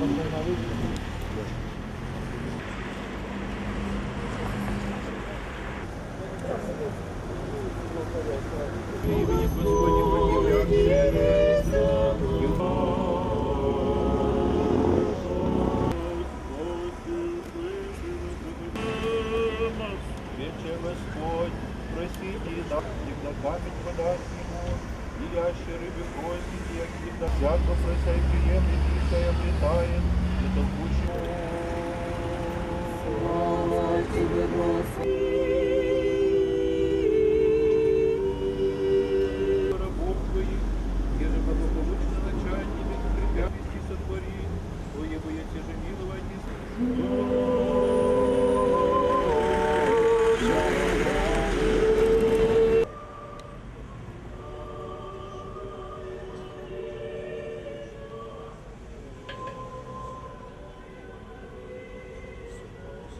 Вече и ящеры выходят, и акида, всяко прося и приемлет, и все обретает, это лучше. Рабов твоих, еже благополучно начальними, препятствий сотвори, Твое бы я те же миловать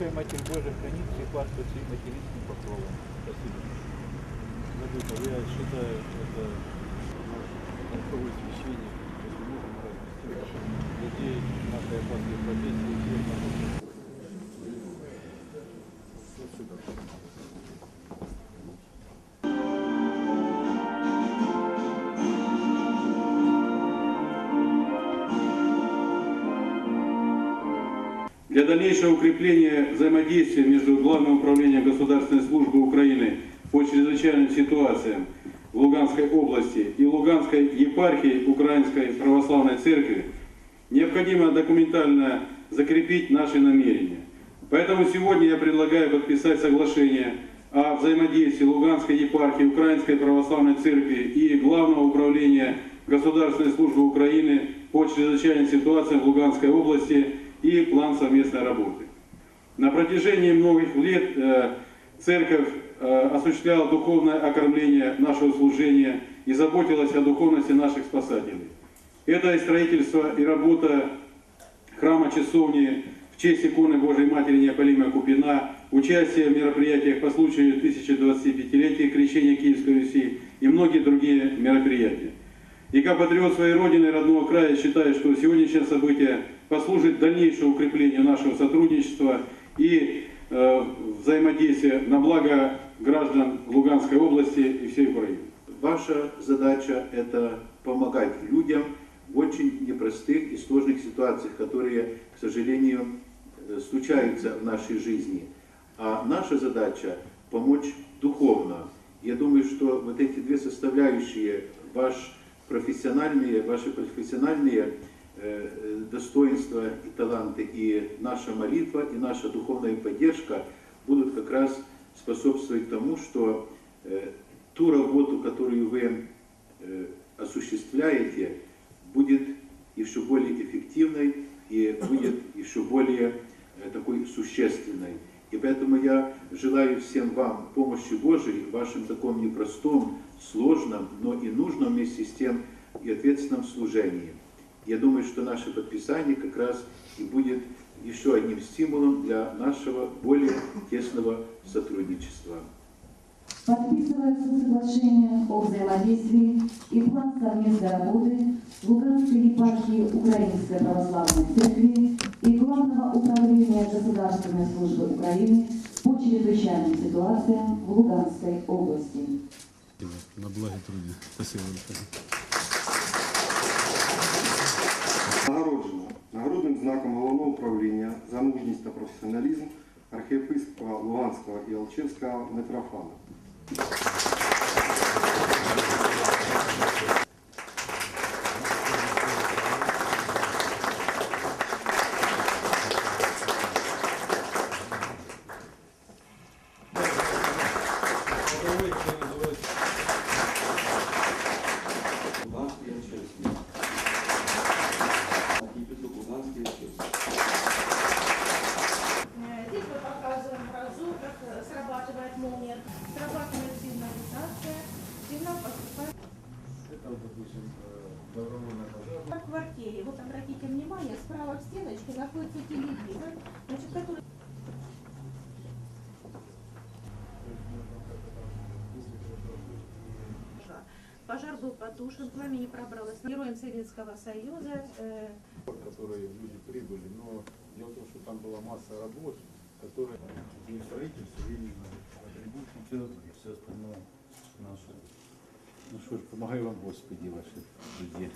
Святая Матерь Божия хранит всех вас под своим материнским покровом. Спасибо. Владыка, я считаю, это наш толковый священник, если можем людей нашей опасной профессии, Для дальнейшего укрепления взаимодействия между Главным управлением государственной службы Украины по чрезвычайным ситуациям в Луганской области и Луганской епархии Украинской Православной Церкви необходимо документально закрепить наши намерения. Поэтому сегодня я предлагаю подписать соглашение о взаимодействии Луганской епархии Украинской Православной Церкви и Главного управления Государственной службы Украины по чрезвычайным ситуациям в Луганской области и план совместной работы. На протяжении многих лет э, церковь э, осуществляла духовное окормление нашего служения и заботилась о духовности наших спасателей. Это и строительство, и работа храма часовни в честь иконы Божией Матери Неопалимой Купина, участие в мероприятиях по случаю 1025-летия крещения Киевской Руси и многие другие мероприятия. И как патриот своей родины родного края считаю, что сегодняшнее событие послужит дальнейшему укреплению нашего сотрудничества и э, взаимодействия на благо граждан Луганской области и всей Украины. Ваша задача – это помогать людям в очень непростых и сложных ситуациях, которые, к сожалению, э, случаются в нашей жизни. А наша задача – помочь духовно. Я думаю, что вот эти две составляющие, ваш профессиональные, ваши профессиональные э, достоинства и таланты, и наша молитва, и наша духовная поддержка будут как раз способствовать тому, что э, ту работу, которую вы э, осуществляете, будет еще более эффективной и будет еще более такой существенной. И поэтому я желаю всем вам помощи Божией в вашем таком непростом, сложном, но и нужном вместе с тем и ответственном служении. Я думаю, что наше подписание как раз и будет еще одним стимулом для нашего более тесного сотрудничества. Подписывается соглашение о взаимодействии и план совместной работы Луганской епархии Украинской Православной Церкви и Главного управления Государственной службы Украины по чрезвычайным ситуациям в Луганской области. На благе труде. Спасибо большое. Нагороджено нагородним знаком головного управління за мужність та професіоналізм архієпископа Луганського і Алчевського Митрофана. В квартире. Вот обратите внимание, справа в стеночке находится телевизор, значит, который Пожар был потушен, пламя не пробралось. Героем Советского Союза э, которые люди прибыли, но дело в том, что там была масса работ, которые и строительство, и атрибутики. Все, все остальное наше. Ну що ж, помагай вам Господи, ваші люди.